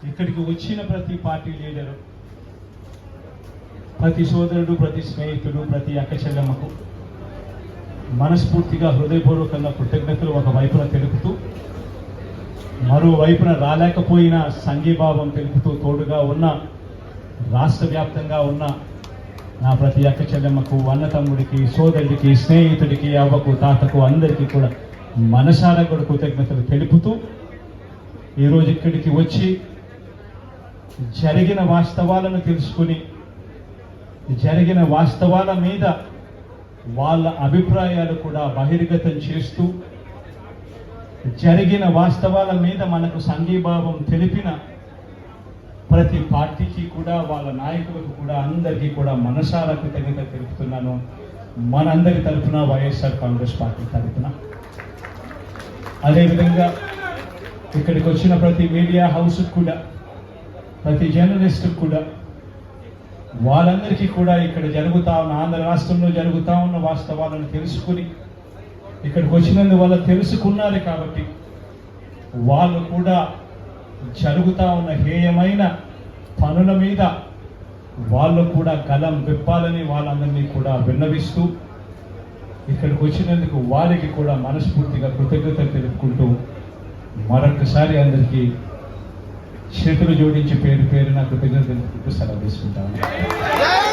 ఇక్కడికి వచ్చిన ప్రతి పార్టీ లీడరు ప్రతి సోదరుడు ప్రతి స్నేహితుడు ప్రతి అక్క చెల్లెమ్మకు మనస్ఫూర్తిగా హృదయపూర్వకంగా కృతజ్ఞతలు ఒక వైపున తెలుపుతూ మరోవైపున రాలేకపోయిన సంఘీభావం తెలుపుతూ తోడుగా ఉన్న రాష్ట్ర వ్యాప్తంగా ఉన్న నా ప్రతి అక్క చెల్లెమ్మకు అన్నతమ్ముడికి సోదరుడికి స్నేహితుడికి అవ్వకు తాతకు అందరికీ కూడా మనసారా కూడా కృతజ్ఞతలు తెలుపుతూ ఈరోజు ఇక్కడికి వచ్చి జరిగిన వాస్తవాలను తెలుసుకుని జరిగిన వాస్తవాల మీద వాళ్ళ అభిప్రాయాలు కూడా బహిర్గతం చేస్తూ జరిగిన వాస్తవాల మీద మనకు సంఘీభావం తెలిపిన ప్రతి పార్టీకి కూడా వాళ్ళ నాయకులకు కూడా అందరికీ కూడా మనసారా కృతజ్ఞత తెలుపుతున్నాను. మనందరి తరఫున వైఎస్ఆర్ కాంగ్రెస్ పార్టీ తరఫున అదేవిధంగా ఇక్కడికి వచ్చిన ప్రతి మీడియా హౌస్ కూడా ప్రతి జర్నలిస్ట్ కూడా వాళ్ళందరికీ కూడా ఇక్కడ జరుగుతా ఉన్న ఆంధ్ర రాష్ట్రంలో జరుగుతూ ఉన్న వాస్తవాలను తెలుసుకుని ఇక్కడికి వచ్చినందువల్ల తెలుసుకున్నారు కాబట్టి వాళ్ళు కూడా జరుగుతూ ఉన్న హేయమైన పనుల మీద వాళ్ళు కూడా గలం విప్పాలని వాళ్ళందరినీ కూడా విన్నవిస్తూ ఇక్కడికి వచ్చినందుకు వారికి కూడా మనస్ఫూర్తిగా కృతజ్ఞతలు తెలుపుకుంటూ మరొకసారి అందరికీ చేతులు జోడించి పేరు పేరున కృతజ్ఞతలు సెలవు తీసుకుంటాను.